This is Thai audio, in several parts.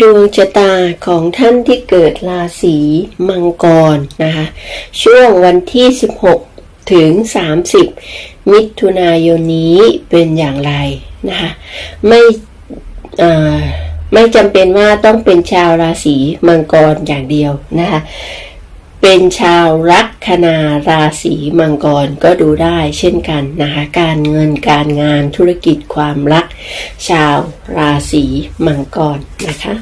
ดวงชะตาของท่านที่เกิดราศีมังกรนะคะ ช่วงวันที่ 16 ถึง 30 มิถุนายนนี้เป็นอย่างไรนะคะไม่ไม่จำเป็นว่าต้องเป็นชาวราศีมังกรอย่างเดียวนะคะ เป็นชาวลัคนาราศีมังกรก็ดูได้เช่นกันนะคะการเงินการงานธุรกิจความรัก ชาวราศีมังกรนะคะ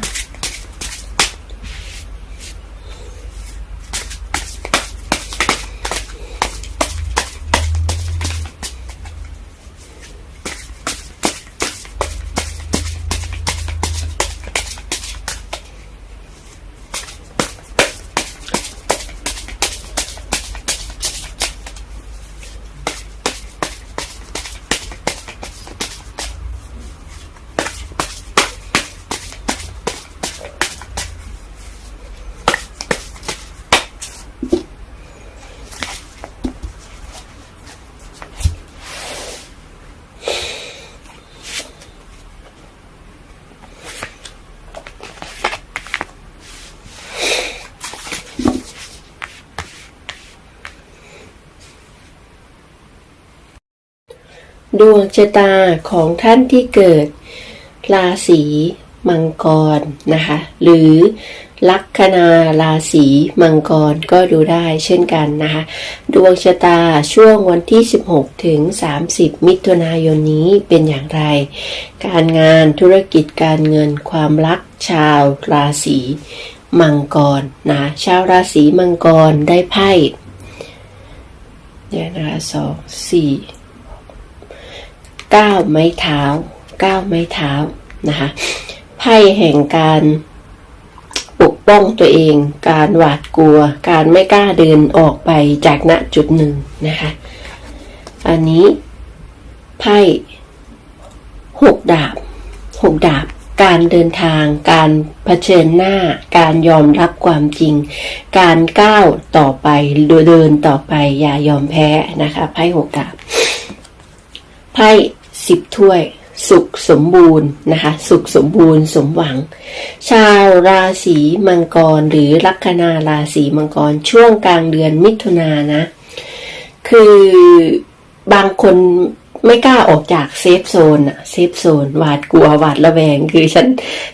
ดวงชะตาของท่านที่เกิด ราศีมังกรนะคะ หรือลัคนาราศีมังกรก็ดูได้เช่นกันนะคะ ดวงชะตาช่วงวันที่ 16 ถึง 30 มิถุนายนนี้เป็นอย่างไร การงานธุรกิจการเงินความรักชาวราศีมังกรนะชาวราศีมังกรได้ไพ่เนี่ยนะคะสองสี่ ก้าวไม้เท้าก้าวไม้เท้านะคะไพ่แห่งการปกป้องตัวเอง การหวาดกลัว การไม่กล้าเดินออกไปจากณจุดหนึ่งนะคะ อันนี้ไพ่หกดาบหกดาบ การเดินทาง การเผชิญหน้า การยอมรับความจริง การก้าวต่อไปเดินต่อไปอย่ายอมแพ้นะคะไพ่หกดาบไพ่ สิบถ้วย สุขสมบูรณ์นะคะ สุขสมบูรณ์สมหวัง ชาวราศีมังกรหรือลัคนาราศีมังกรช่วงกลางเดือนมิถุนายนนะ คือบางคน ไม่กล้าออกจากเซฟโซนอะเซฟโซนหวาดกลัวหวาดระแวง คือฉัน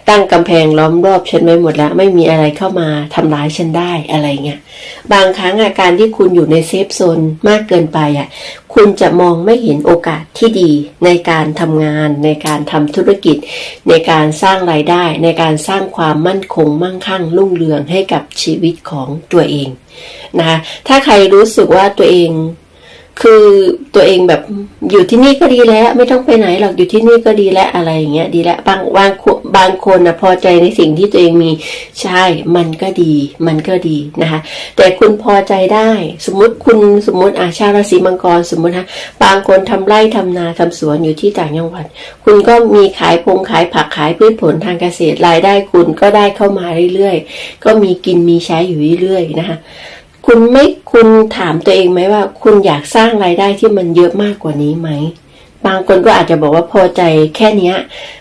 ตั้งกำแพงล้อมรอบฉันไว้หมดแล้ว ไม่มีอะไรเข้ามาทำร้ายฉันได้อะไรเงี้ยบางครั้งอาการที่คุณอยู่ในเซฟโซนมากเกินไปอะคุณจะมองไม่เห็นโอกาสที่ดีในการทำงาน ในการทำธุรกิจ ในการสร้างรายได้ ในการสร้างความมั่นคงมั่งคั่งรุ่งเรืองให้กับชีวิตของตัวเองนะคะถ้าใครรู้สึกว่าตัวเอง คือตัวเองแบบอยู่ที่นี่ก็ดีแล้ว ไม่ต้องไปไหนหรอกอยู่ที่นี่ก็ดีแล้วอะไรอย่างเงี้ยดีแล้วบางบางคนบางคนนะพอใจในสิ่งที่ตัวเองมีใช่มันก็ดี มันก็ดีนะคะ แต่คุณพอใจได้ สมมติคุณสมมติอาชาวราศีมังกรสมมตินะบางคนทำไร่ทำนาทำสวนอยู่ที่ต่างจังหวัด คุณก็มีขายพงขายผักขายพืชผลทางเกษตรรายได้คุณก็ได้เข้ามาเรื่อยๆ ก็มีกินมีใช้อยู่เรื่อยๆนะคะ คุณไม่คุณถามตัวเองไหมว่า คุณอยากสร้างรายได้ที่มันเยอะมากกว่านี้ไหม บางคนก็อาจจะบอกว่าพอใจแค่นี้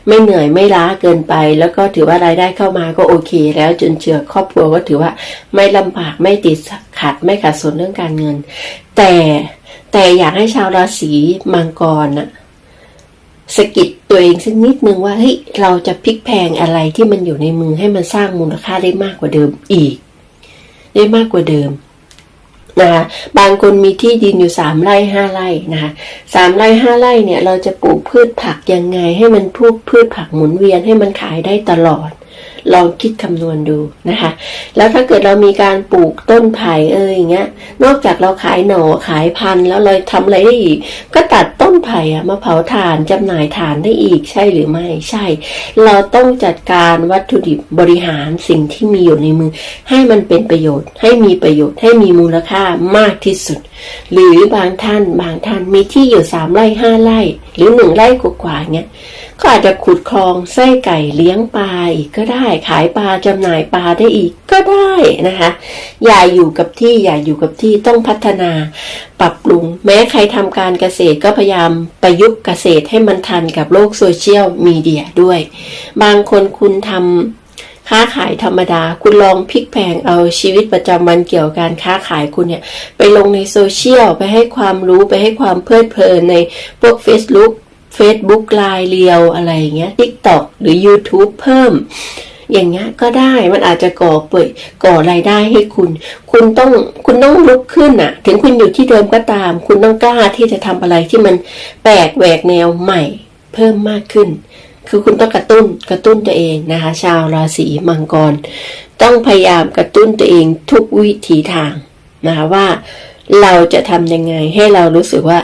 ไม่เหนื่อยไม่ล้าเกินไป แล้วก็ถือว่ารายได้เข้ามาก็โอเค แล้วจนเจือครอบครัวก็ถือว่าไม่ลำบากไม่ติดขัดไม่ขัดสนเรื่องการเงิน แต่แต่อยากให้ชาวราศีมังกรน่ะสะกิดตัวเองสักนิดนึงว่าเฮ้ยเราจะพลิกแพงอะไรที่มันอยู่ในมือให้มันสร้างมูลค่าได้มากกว่าเดิมอีก ได้มากกว่าเดิม นะคะบางคนมีที่ดินอยู่สามไร่ห้าไร่นะคะสามไร่ห้าไร่เนี่ยเราจะปลูกพืชผักยังไง ให้มันพูกพืชผักหมุนเวียนให้มันขายได้ตลอดลองคิดคำนวณดูนะคะ แล้วถ้าเกิดเรามีการปลูกต้นไผ่เอออย่างเงี้ย นอกจากเราขายหน่อขายพันธุ์แล้วเราทำอะไรได้อีก ก็ตัด นไผ่อะมาเผาถ่านจำหน่ายถ่านได้อีกใช่หรือไม่ใช่ เราต้องจัดการวัตถุดิบบริหารสิ่งที่มีอยู่ในมือ ให้มันเป็นประโยชน์ ให้มีประโยชน์ให้มีมูลค่ามากที่สุดหรือบางท่านบางท่านมีที่อยู่สามไร่ห้าไร่ หรือหนึ่งไร่กว่าๆเงี้ยก็อาจจะขุดคลองไส้ไก่เลี้ยงปลาอีกก็ได้ ขายปลาจำหน่ายปลาได้อีกก็ได้นะคะ อย่าอยู่กับที่อย่าอยู่กับที่ต้องพัฒนาปรับปรุง แม้ใครทำการเกษตรก็พยายามประยุกต์เกษตรให้มันทันกับโลกโซเชียลมีเดียด้วย บางคนคุณทำ ค้าขายธรรมดา คุณลองพลิกแพงเอาชีวิตประจำวันเกี่ยวกับการค้าขายคุณเนี่ย ไปลงในโซเชียล ไปให้ความรู้ไปให้ความเพลิดเพลินในพวก Facebook Facebook ไลน์เรียวอะไรอย่างเงี้ย TikTok หรือ YouTube เพิ่มอย่างเงี้ยก็ได้มันอาจจะก่อเปิดก่อรายได้ให้คุณ คุณต้องคุณต้องลุกขึ้นอะถึงคุณอยู่ที่เดิมก็ตาม คุณต้องกล้าที่จะทำอะไรที่มันแปลกแหวกแนวใหม่ เพิ่มมากขึ้น คือคุณต้องกระตุ้นกระตุ้นตัวเองนะคะ ชาวราศีมังกร ต้องพยายามกระตุ้นตัวเองทุกวิถีทางนะคะว่าเราจะทำยังไงให้เรารู้สึกว่า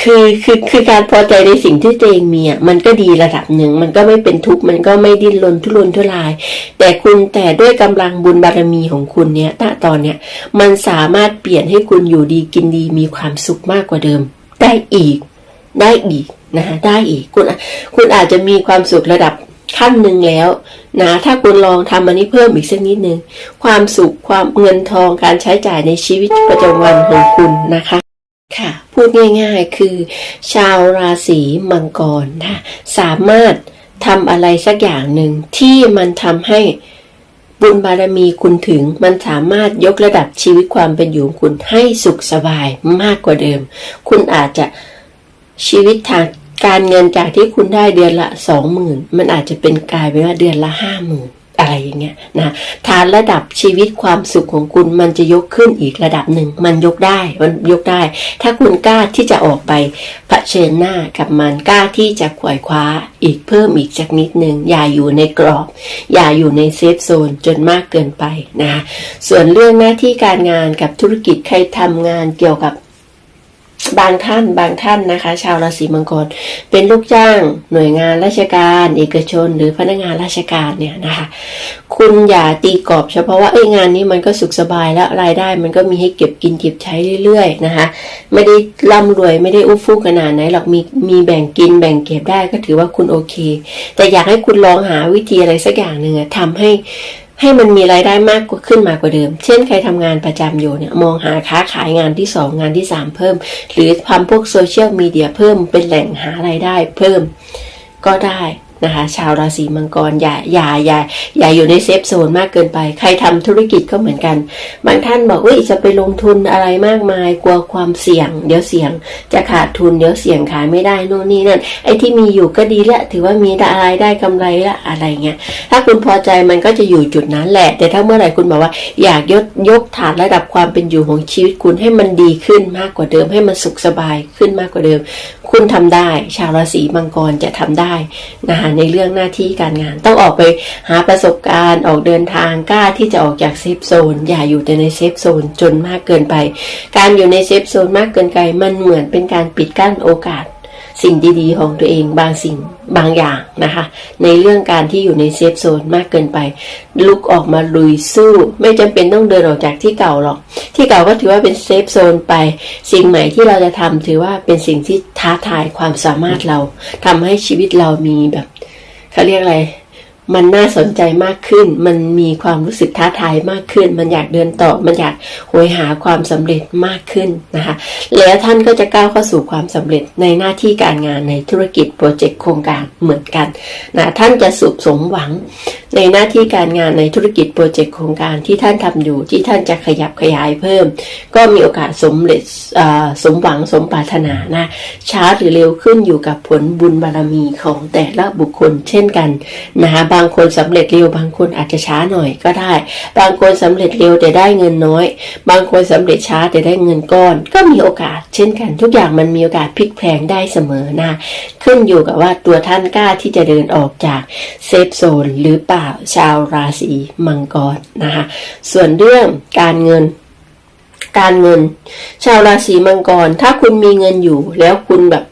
คือคือคือการพอใจในสิ่งที่ตัวเองมีอะมันก็ดีระดับหนึ่ง มันก็ไม่เป็นทุกข์มันก็ไม่ดิ้นรนทุรนทุราย แต่คุณแต่ด้วยกำลังบุญบารมีของคุณเนี่ยณตอนเนี้ยมันสามารถเปลี่ยนให้คุณอยู่ดีกินดีมีความสุขมากกว่าเดิม ได้อีก ได้อีกนะคะได้อีกคุณคุณอาจจะมีความสุขระดับขั้นหนึ่งแล้วนะถ้าคุณลองทำอันนี้เพิ่มอีกสักนิดนึงความสุขความเงินทองการใช้จ่ายในชีวิตประจำวันของคุณนะคะค่ะ พูดง่ายๆ คือ ชาวราศีมังกรนะสามารถทำอะไรสักอย่างหนึ่งที่มันทำให้บุญบารมีคุณถึงมันสามารถยกระดับชีวิตความเป็นอยู่ของคุณให้สุขสบายมากกว่าเดิม คุณอาจจะ ชีวิตทางการเงินจากที่คุณได้เดือนละสองหมื่นมันอาจจะเป็นกลายเป็นว่าเดือนละห้าหมื่นอะไรอย่างเงี้ยนะฐานระดับชีวิตความสุขของคุณมันจะยกขึ้นอีกระดับหนึ่ง มันยกได้มันยกได้ ถ้าคุณกล้าที่จะออกไปเผชิญหน้ากับมันกล้าที่จะขวายคว้าอีกเพิ่มอีกสักนิดหนึ่งอย่าอยู่ในกรอบ อย่าอยู่ในเซฟโซนจนมากเกินไปนะส่วนเรื่องหน้าที่การงานกับธุรกิจใครทำงานเกี่ยวกับ บางท่านบางท่านนะคะ ชาวราศีมังกรเป็นลูกจ้าง หน่วยงานราชการ เอกชน หรือพนักงานราชการเนี่ยนะคะ คุณอย่าตีกรอบ เฉพาะว่าเอ้ยงานนี้มันก็สุขสบายแล้วรายได้มันก็มีให้เก็บกินเก็บใช้เรื่อยๆนะคะ ไม่ได้ร่ำรวยไม่ได้อู้ฟู่ขนาดไหนหรอกมีมีแบ่งกินแบ่งเก็บได้ก็ถือว่าคุณโอเค แต่อยากให้คุณลองหาวิธีอะไรสักอย่างหนึ่งอะทำให้ ให้มันมีรายได้มากกว่าขึ้นมากกว่าเดิม เช่นใครทำงานประจำอยู่เนี่ยมองหาค้าขายงานที่สองงานที่สามเพิ่ม หรือทำพวกโซเชียลมีเดียเพิ่มเป็นแหล่งหารายได้เพิ่มก็ได้ นะคะ ชาวราศีมังกรอย่าอย่าอย่าอย่าอยู่ในเซฟโซนมากเกินไป ใครทำธุรกิจก็เหมือนกัน บางท่านบอกเอ้ยจะไปลงทุนอะไรมากมาย กลัวความเสี่ยง เดี๋ยวเสี่ยง จะขาดทุนเดี๋ยวเสี่ยงขายไม่ได้โน่นนี่นั่นไอ้ที่มีอยู่ก็ดีละถือว่ามีรายได้กำไรละอะไรเงี้ยถ้าคุณพอใจมันก็จะอยู่จุดนั้นแหละ แต่ถ้าเมื่อไหร่คุณบอกว่าอยากยกยกฐานระดับความเป็นอยู่ของชีวิตคุณให้มันดีขึ้นมากกว่าเดิม ให้มันสุขสบายขึ้นมากกว่าเดิม คุณทำได้ ชาวราศีมังกรจะทำได้นะคะในเรื่องหน้าที่การงาน ต้องออกไปหาประสบการณ์ออกเดินทางกล้าที่จะออกจากเซฟโซน อย่าอยู่แต่ในเซฟโซนจนมากเกินไป การอยู่ในเซฟโซนมากเกินไปมันเหมือนเป็นการปิดกั้นโอกาส สิ่งดีๆ ของตัวเองบางสิ่งบางอย่างนะคะ ในเรื่องการที่อยู่ในเซฟโซนมากเกินไป ลุกออกมาลุยสู้ ไม่จำเป็นต้องเดินออกจากที่เก่าหรอก ที่เก่าก็ถือว่าเป็นเซฟโซนไป สิ่งใหม่ที่เราจะทำถือว่าเป็นสิ่งที่ท้าทายความสามารถเราทำให้ชีวิตเรามีแบบเขาเรียกอะไร มันน่าสนใจมากขึ้น มันมีความรู้สึกท้าทายมากขึ้น มันอยากเดินต่อ มันอยากโหยหาความสำเร็จมากขึ้นนะคะ แล้วท่านก็จะก้าวเข้าสู่ความสำเร็จในหน้าที่การงานในธุรกิจโปรเจกต์โครงการเหมือนกันนะท่านจะสุขสมหวังในหน้าที่การงานในธุรกิจโปรเจกต์โครงการที่ท่านทำอยู่ที่ท่านจะขยับขยายเพิ่ม ก็มีโอกาสสมเร็จสมหวังสมปรารถนานะช้าหรือเร็วขึ้นอยู่กับผลบุญบารมีของแต่ละบุคคลเช่นกันนะคะบางคนสำเร็จเร็ว บางคนอาจจะช้าหน่อยก็ได้ บางคนสำเร็จเร็วแต่ได้เงินน้อย บางคนสำเร็จช้าแต่ได้เงินก้อน ก็มีโอกาส เช่นกัน ทุกอย่างมันมีโอกาสพลิกแพลงได้เสมอนะขึ้นอยู่กับว่าตัวท่านกล้าที่จะเดินออกจากเซฟโซนหรือเปล่าชาวราศีมังกรนะคะส่วนเรื่องการเงินการเงิน ชาวราศีมังกร ถ้าคุณมีเงินอยู่แล้วคุณแบบ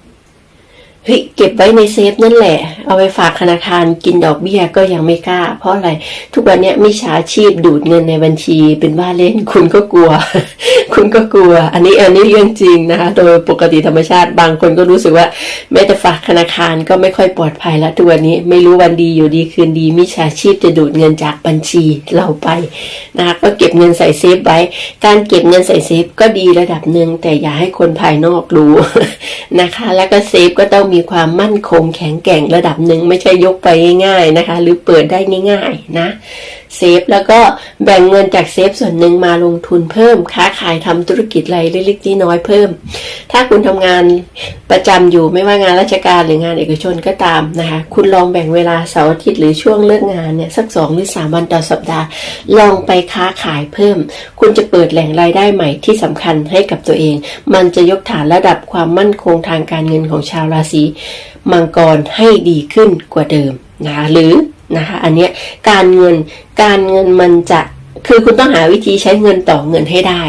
เฮ้ยเก็บไว้ในเซฟนั่นแหละ เอาไปฝากธนาคารกินดอกเบี้ยก็ยังไม่กล้า เพราะอะไร ทุกวันนี้มิจฉาชีพดูดเงินในบัญชีเป็นว่าเล่น คุณก็กลัว คุณก็กลัว อันนี้อันนี้เรื่องจริงนะคะ โดยปกติธรรมชาติบางคนก็รู้สึกว่า แม้แต่ฝากธนาคารก็ไม่ค่อยปลอดภัยล้วทุกวันนี้ไม่รู้วันดีอยู่ดีคืนดีมิจฉาชีพจะดูดเงินจากบัญชีเราไปนะคะก็เก็บเงินใส่เซฟไว้ การเก็บเงินใส่เซฟก็ดีระดับหนึ่งแต่อย่าให้คนภายนอกรู้นะคะ แล้วก็เซฟก็ต้องมีความมั่นคงแข็งแกร่งระดับหนึ่งไม่ใช่ยกไปง่ายๆนะคะ หรือเปิดได้ง่าย ๆ นะ เซฟแล้วก็แบ่งเงินจากเซฟส่วนหนึ่งมาลงทุนเพิ่ม ค้าขายทำธุรกิจอะไรเล็กๆน้อยๆเพิ่ม ถ้าคุณทำงานประจำอยู่ไม่ว่างานราชการหรืองานเอกชนก็ตามนะคะ คุณลองแบ่งเวลาเสาร์อาทิตย์หรือช่วงเลิกงานเนี่ยสักสองหรือสามวันต่อสัปดาห์ ลองไปค้าขายเพิ่ม คุณจะเปิดแหล่งรายได้ใหม่ที่สำคัญให้กับตัวเอง มันจะยกฐานระดับความมั่นคงทางการเงินของชาวราศีมังกรให้ดีขึ้นกว่าเดิมนะหรือ นะคะอันเนี้ยการเงินการเงินมันจะคือคุณต้องหาวิธีใช้เงินต่อเงินให้ได้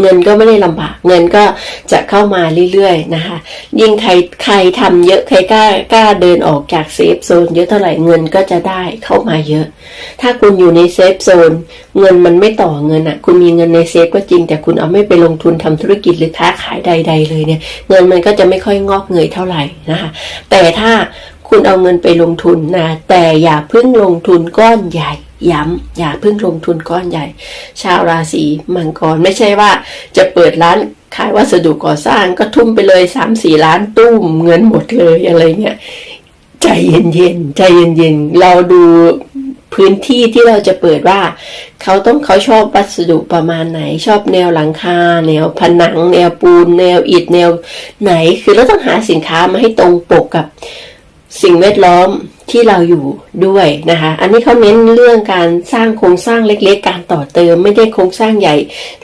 เงินก็ไม่ได้ลำบาก เงินก็จะเข้ามาเรื่อยๆนะคะ ยิ่งใครใครทำเยอะใครกล้ากล้าเดินออกจากเซฟโซนเยอะเท่าไหร่เงินก็จะได้เข้ามาเยอะ ถ้าคุณอยู่ในเซฟโซนเงินมันไม่ต่อเงินอะ่ะ คุณมีเงินในเซฟก็จริง แต่คุณเอาไม่ไปลงทุนทำธุรกิจหรือค้าขายใด ๆ เลยเนี่ย เงินมันก็จะไม่ค่อยงอกเงยเท่าไหร่นะคะ แต่ถ้า คุณเอาเงินไปลงทุนนะ แต่อย่าเพิ่งลงทุนก้อนใหญ่ ย้ำอย่าเพิ่งลงทุนก้อนใหญ่ ชาวราศีมังกรไม่ใช่ว่า จะเปิดร้านขายวัสดุก่อสร้างก็ทุ่มไปเลยสามสี่ล้านตุ้มเงินหมดเลยอะไรเงี้ยใจเย็นๆใจเย็นๆเราดูพื้นที่ที่เราจะเปิดว่า เขาต้องเขาชอบวัสดุประมาณไหน ชอบแนวหลังคา แนวผนัง แนวปูน แนวอิฐแนวไหน คือเราต้องหาสินค้ามาให้ตรงปกกับ สิ่งแวดล้อม ที่เราอยู่ด้วยนะคะ อันนี้เขาเน้นเรื่องการสร้างโครงสร้างเล็กๆ การต่อเติมไม่ได้โครงสร้างใหญ่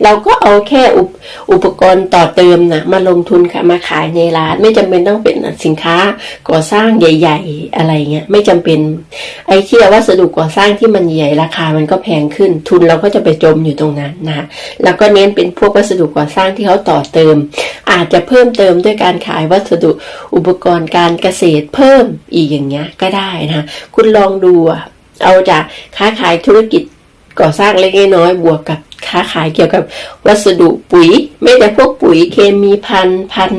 เราก็เอาแค่อุปอุปกรณ์ต่อเติมนะมาลงทุนค่ะมาขายในร้านไม่จำเป็นต้องเป็นสินค้าก่อสร้างใหญ่ ๆ อะไรเงี้ยไม่จำเป็นไอ้ที่วัสดุก่อสร้างที่มันใหญ่ราคามันก็แพงขึ้นทุนเราก็จะไปจมอยู่ตรงนั้นนะคะแล้วก็เน้นเป็นพวกวัสดุก่อสร้างที่เขาต่อเติม อาจจะเพิ่มเติมด้วยการขายวัสดุอุปกรณ์การเกษตรเพิ่มอีกอย่างเงี้ยก็ได้นะคะคุณลองดูเอาจากค้าขายธุรกิจก่อสร้างเล็กน้อยบวกกับค้าขายเกี่ยวกับวัสดุปุ๋ย ไม่แต่พวกปุ๋ยเคมีพันพัน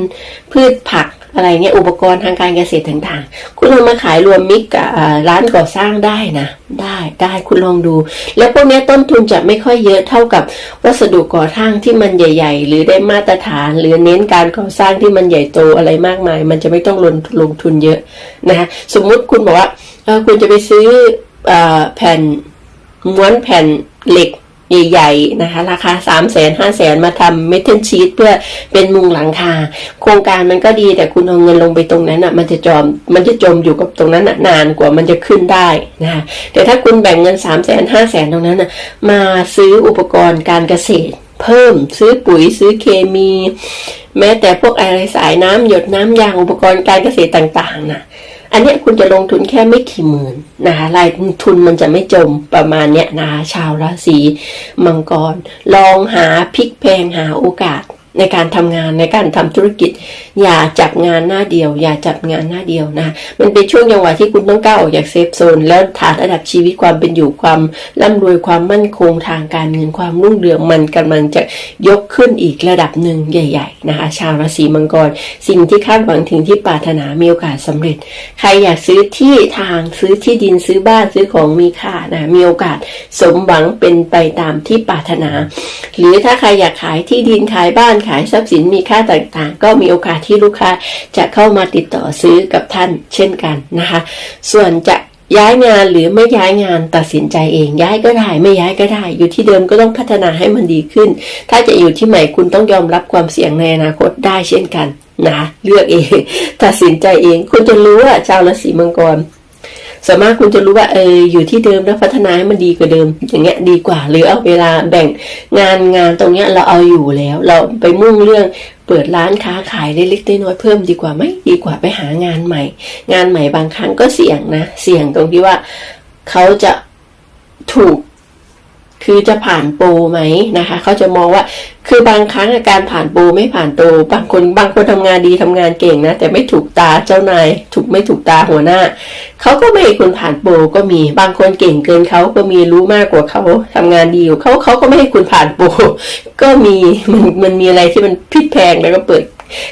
พืชผัก อะไรเงี้ยอุปกรณ์ทางการเกษตรต่างๆ คุณเอามาขายรวมมิกกับร้านก่อสร้างได้นะ ได้ได้คุณลองดู แล้วพวกนี้ต้นทุนจะไม่ค่อยเยอะเท่ากับวัสดุก่อสร้างที่มันใหญ่ ๆ หรือได้มาตรฐาน หรือเน้นการก่อสร้างที่มันใหญ่โตอะไรมากมาย มันจะไม่ต้องลงลงทุนเยอะนะคะสมมุติคุณบอกว่าคุณจะไปซื้อเออแผ่นม้วนแผ่นเหล็ก ใหญ่ๆนะคะ ราคา3 0 0 0 0 0 5 0 0 0 0มาทำเมทัลชีตเพื่อเป็นมุงหลังคา โครงการมันก็ดีแต่คุณเอาเงินลงไปตรงนั้นอะมันจะจอมมันจะจมอยู่กับตรงนั้นนะนานกว่ามันจะขึ้นได้นะคะแต่ถ้าคุณแบ่งเงิน3 0 0 0 0 0 5 0 0 0 0ตรงนั้นน่ะมาซื้ออุปกรณ์การเกษตร เพิ่มซื้อปุ๋ยซื้อเคมี แม้แต่พวกอะไรสายน้ำหยดน้ำยางอุปกรณ์การเกษตรต่างๆน่ะ อันนี้คุณจะลงทุนแค่ไม่กี่หมื่นนะคะรายทุนมันจะไม่จมประมาณเนี้ยนะคะชาวราศีมังกร ลองหาพลิกแพงหาโอกาส ในการทำงานในการทำธุรกิจ อย่าจับงานหน้าเดียว อย่าจับงานหน้าเดียวนะมันเป็นช่วงจังหวะที่คุณต้องก้าวออกจากเซฟโซน แล้วฐานระดับชีวิตความเป็นอยู่ความร่ำรวยความมั่นคงทางการเงินความรุ่งเรืองมันกำลังจะยกขึ้นอีกระดับหนึ่งใหญ่ ๆ นะคะ ชาวราศีมังกร สิ่งที่คาดหวังถึงที่ปรารถนามีโอกาสสำเร็จ ใครอยากซื้อที่ทางซื้อที่ดินซื้อบ้านซื้อของมีค่านะมีโอกาสสมหวังเป็นไปตามที่ปรารถนา หรือถ้าใครอยากขายที่ดินขายบ้านขายทรัพย์สินมีค่าต่างๆ ก็มีโอกาสที่ลูกค้าจะเข้ามาติดต่อซื้อกับท่านเช่นกันนะคะ ส่วนจะย้ายงานหรือไม่ย้ายงานตัดสินใจเอง ย้ายก็ได้ไม่ย้ายก็ได้ อยู่ที่เดิมก็ต้องพัฒนาให้มันดีขึ้น ถ้าจะอยู่ที่ใหม่คุณต้องยอมรับความเสี่ยงในอนาคตได้เช่นกันนะเลือกเอง ตัดสินใจเอง คุณจะรู้ว่าชาวราศีมังกร สามารถคุณจะรู้ว่าเอออยู่ที่เดิมแล้วพัฒนาให้มันดีกว่าเดิม อย่างเงี้ยดีกว่า หรือเอาเวลาแบ่งงานงานตรงเนี้ยเราเอาอยู่แล้ว เราไปมุ่งเรื่องเปิดร้านค้าขายเล็กๆน้อยๆเพิ่มดีกว่าไหมดีกว่าไปหางานใหม่ งานใหม่บางครั้งก็เสี่ยงนะ เสี่ยงตรงที่ว่าเขาจะถูกคือจะผ่านโปรไหมนะคะ เขาจะมองว่า คือบางครั้งอาการผ่านโปรไม่ผ่านโตบางคนบางคนทำงานดีทำงานเก่งนะ แต่ไม่ถูกตาเจ้านายถูกไม่ถูกตาหัวหน้าเขาก็ไม่ให้คุณผ่านโปรก็มี บางคนเก่งเกินเขาก็มีรู้มากกว่าเขาทำงานดีอยู่เขาเขาก็ไม่ให้คุณผ่านโปรก็มีมันมันมีอะไรที่มันพลิกแพงแล้วก็เปิด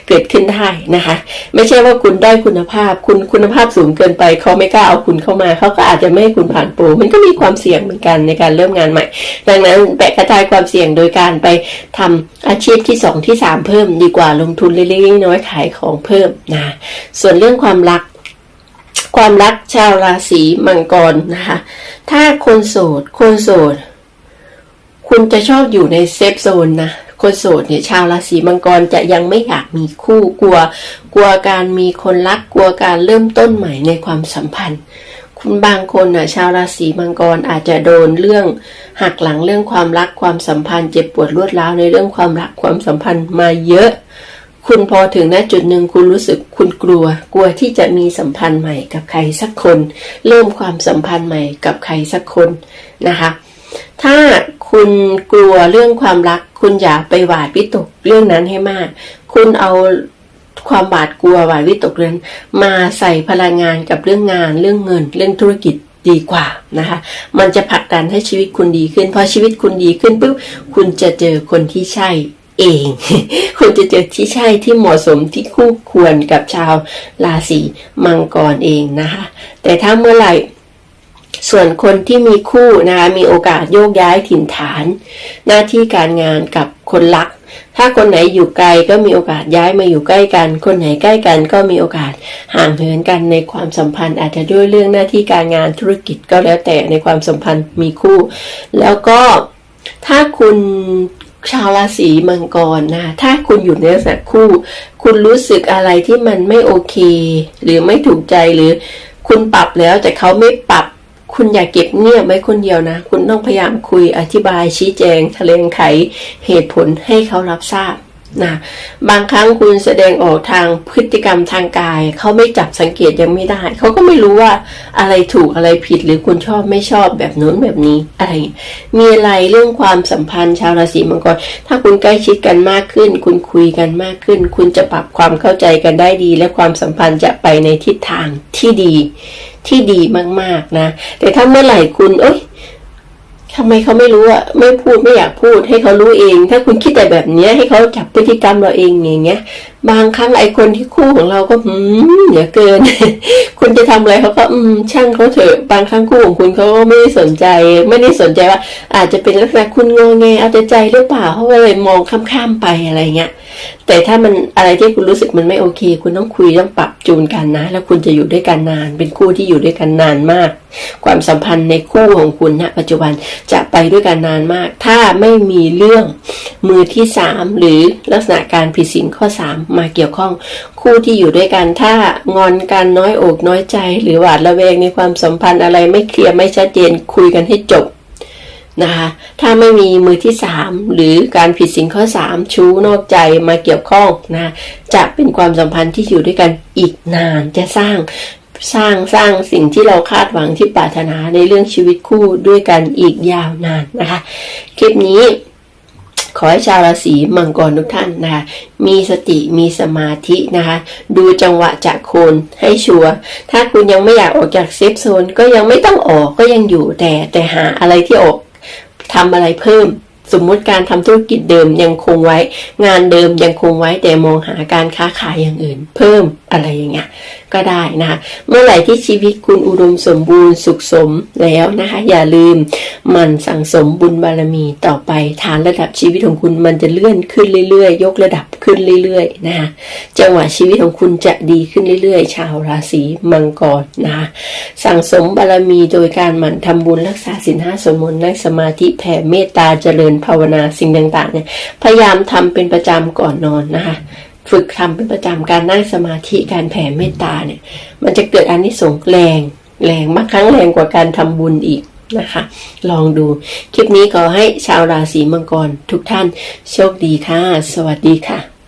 เกิดขึ้นได้นะคะ ไม่ใช่ว่าคุณได้คุณภาพ คุณคุณภาพสูงเกินไปเขาไม่กล้าเอาคุณเข้ามาเขาก็อาจจะไม่ให้คุณผ่านโปรมันก็มีความเสี่ยงเหมือนกันในการเริ่มงานใหม่ ดังนั้นแบกกระจายความเสี่ยงโดยการไปทำอาชีพที่สองที่สามเพิ่มดีกว่าลงทุนเล็กๆน้อยขายของเพิ่มนะส่วนเรื่องความรักความรักชาวราศีมังกรนะคะ ถ้าคนโสด คนโสด คุณจะชอบอยู่ในเซฟโซนนะ คนโสดเนี่ยชาวราศีมังกรจะยังไม่อยากมีคู่กลัว กลัวการมีคนรักกลัวการเริ่มต้นใหม่ในความสัมพันธ์ คุณบางคนนะชาวราศีมังกรอาจจะโดนเรื่องหักหลังเรื่องความรักความสัมพันธ์ เจ็บปวดรวดร้าวในเรื่องความรักความสัมพันธ์มาเยอะ คุณพอถึงณจุดหนึ่งคุณรู้สึกคุณกลัว กลัวที่จะมีสัมพันธ์ใหม่กับใครสักคน เริ่มความสัมพันธ์ใหม่กับใครสักคนนะคะถ้า คุณกลัวเรื่องความรัก คุณอย่าไปหวาดวิตกเรื่องนั้นให้มาก คุณเอาความหวาดกลัวหวาดวิตกเรื่องมาใส่พลังงานกับเรื่องงานเรื่องเงิน เรื่องธุรกิจดีกว่านะคะ มันจะผลักดันให้ชีวิตคุณดีขึ้น พอชีวิตคุณดีขึ้นปุ๊บคุณจะเจอคนที่ใช่เอง คุณจะเจอที่ใช่ที่เหมาะสมที่คู่ควรกับชาวราศีมังกรเองนะคะ แต่ถ้าเมื่อไหร่ ส่วนคนที่มีคู่นะคะมีโอกาสโยกย้ายถิ่นฐาน หน้าที่การงานกับคนรัก ถ้าคนไหนอยู่ไกลก็มีโอกาสย้ายมาอยู่ใกล้กัน คนไหนใกล้กันก็มีโอกาสห่างเหินกันในความสัมพันธ์ อาจจะด้วยเรื่องหน้าที่การงานธุรกิจก็แล้วแต่ในความสัมพันธ์มีคู่ แล้วก็ถ้าคุณชาวราศีมังกรนะถ้าคุณอยู่ในลักษณะคู่ คุณรู้สึกอะไรที่มันไม่โอเค หรือไม่ถูกใจหรือคุณปรับแล้วแต่เขาไม่ปรับ คุณอย่าเก็บเงียบไว้คนเดียวนะ คุณต้องพยายามคุยอธิบายชี้แจงแถลงไขเหตุผลให้เขารับทราบ นะบางครั้งคุณแสดงออกทางพฤติกรรมทางกาย เขาไม่จับสังเกตยังไม่ได้ เขาก็ไม่รู้ว่าอะไรถูกอะไรผิดหรือคุณชอบไม่ชอบแบบโน้นแบบนี้อะไรอย่างนี้มีอะไรเรื่องความสัมพันธ์ชาวราศีมังกร ถ้าคุณใกล้ชิดกันมากขึ้น คุณคุยกันมากขึ้น คุณจะปรับความเข้าใจกันได้ดี และความสัมพันธ์จะไปในทิศทางที่ดีที่ดีมากๆนะ แต่ถ้าเมื่อไหร่คุณเอ้ย ทำไมเขาไม่รู้อะไม่พูดไม่อยากพูดให้เขารู้เอง ถ้าคุณคิดแต่แบบเนี้ย ให้เขาจับพฤติกรรมเราเองอย่างเงี้ย บางครั้งไอ้คนที่คู่ของเราก็หืมเหลือเกิน คุณจะทำอะไรเขาก็อืม ช่างเขาเถอะบางครั้งคู่ของคุณเขาก็ไม่ได้สนใจ ไม่ได้สนใจว่า อาจจะเป็นลักษณะคุณงอแงเอาแต่ใจหรือเปล่าเขาก็เลยมองข้ามๆไปอะไรเงี้ยแต่ถ้ามันอะไรที่คุณรู้สึกมันไม่โอเค คุณต้องคุยต้องปรับจูนกันนะ แล้วคุณจะอยู่ด้วยกันนาน เป็นคู่ที่อยู่ด้วยกันนานมาก ความสัมพันธ์ในคู่ของคุณณปัจจุบันจะไปด้วยกันนานมาก ถ้าไม่มีเรื่องมือที่สามหรือลักษณะการผิดศีลข้อสามมาเกี่ยวข้อง คู่ที่อยู่ด้วยกันถ้างอนกันน้อยอกน้อยใจ หรือหวาดระแวงในความสัมพันธ์อะไรไม่เคลียร์ไม่ชัดเจนคุยกันให้จบนะคะถ้าไม่มีมือที่สามหรือการผิดสิ่งข้อสามชู้นอกใจมาเกี่ยวข้องนะจะเป็นความสัมพันธ์ที่อยู่ด้วยกันอีกนานจะสร้าง สร้างสร้างสิ่งที่เราคาดหวังที่ปรารถนาในเรื่องชีวิตคู่ด้วยกันอีกยาวนานนะคะ คลิปนี้ขอให้ชาวราศีมังกรทุกท่านนะคะมีสติมีสมาธินะคะ ดูจังหวะจากโคนให้ชัวร์ถ้าคุณยังไม่อยากออกจากเซฟโซนก็ยังไม่ต้องออกก็ยังอยู่แต่แต่หาอะไรที่ออกทำอะไรเพิ่มสมมุติการทำธุรกิจเดิมยังคงไว้ งานเดิมยังคงไว้แต่มองหาการค้าขายอย่างอื่น เพิ่มอะไรอย่างเงี้ย ก็ได้นะคะเมื่อไหร่ที่ชีวิตคุณอุดมสมบูรณ์สุขสมแล้วนะคะ อย่าลืมหมันสั่งสมบุญบารมีต่อไปฐานระดับชีวิตของคุณมันจะเลื่อนขึ้นเรื่อยๆ ยกระดับขึ้นเรื่อยๆนะคะจังหวะชีวิตของคุณจะดีขึ้นเรื่อยๆ ชาวราศีมังกรนะคะสั่งสมบารมีโดยการหมั่นทำบุญรักษาศีลห้าสมนต์นั่งสมาธิแผ่เมตตาเจริญภาวนาสิ่งต่างๆเนี่ยพยายามทำเป็นประจำก่อนนอนนะคะ ฝึกทำเป็นประจำการนั่งสมาธิการแผ่เมตตาเนี่ย มันจะเกิดอันิสงส์แรงแรงมากครั้งแรงกว่าการทำบุญอีกนะคะ ลองดู คลิปนี้ขอให้ชาวราศีมังกรทุกท่านโชคดีค่ะ สวัสดีค่ะ